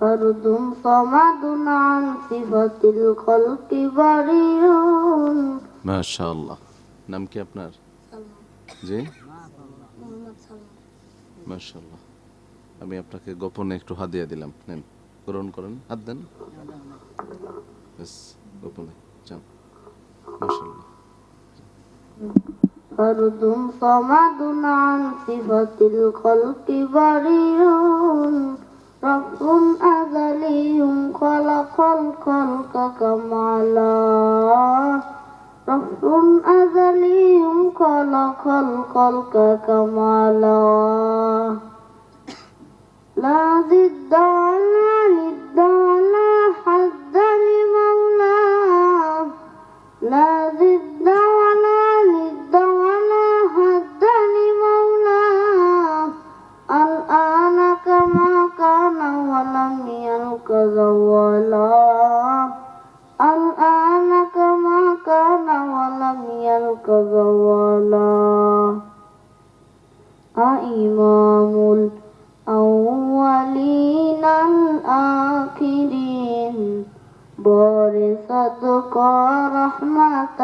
فرد صمد عن صفة الخلق بريء মাশাআল্লাহ নাম কি আপনার জি মাশাআল্লাহ আমি আপনাকে গোপনে একটু হাদিয়া দিলাম নেন গ্রহণ করেন হাত দেন ব্যাস গোপনে যান মাশাআল্লাহ فرد صمد عن صفة الخلق بريء رب أزلي خلق الخلق كمالا رب أزلي خلق الخلق كمالا لا ضد ولا يلق زوالا الآن كما كان ولم يلق زوالا. أإمام الأولين الآخرين. بارصدق رحمة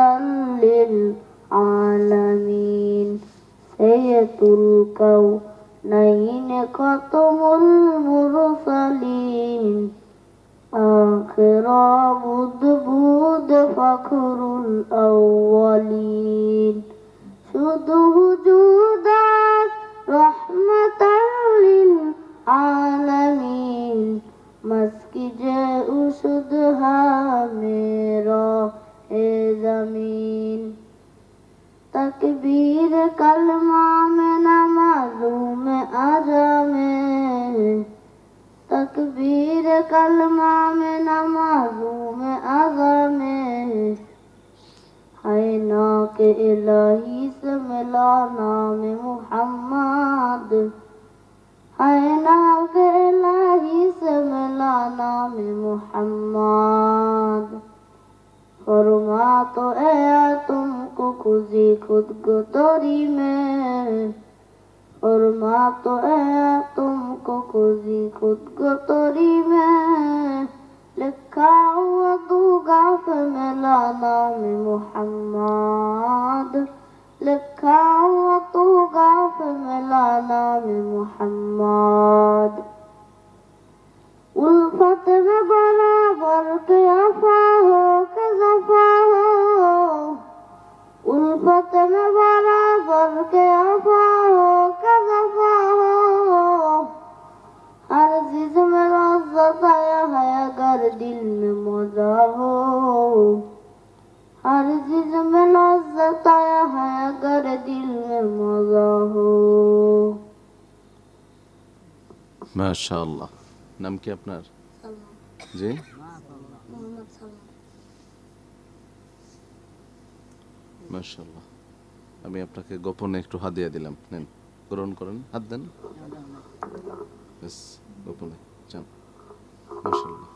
للعالمين. سيد الكونين ختم المرسلين. آخرا بود بود فكر الأولين. شد وجودا رحمة للعالمين. مسك جاء شدها ميرا زمين. تكبير كلمات تکبیر کلمہ میں نمازوں میں اذر میں ہے نام محمد. ہے إلهي سم الہی نام محمد. فرما تو اے تم کو کھزی خود گتوری میں فرما تو اے تم کو کھزی خود وطريما لك عوضوك فمن العظام محمد. لك عوضوك فمن العظام محمد. والفطر بلا برك يفاه كزفاه والفطر بلا برك يفاه दिल में मजा हो हर चीज में लज्जत आया है अगर दिल में मजा हो মাশাআল্লাহ নাম কি আপনার জি মাশাআল্লাহ আমি আপনাকে গোপনে একটু হাদিয়া দিলাম নেন গ্রহণ করেন হাত দেন ব্যাস গোপনে যান মাশাআল্লাহ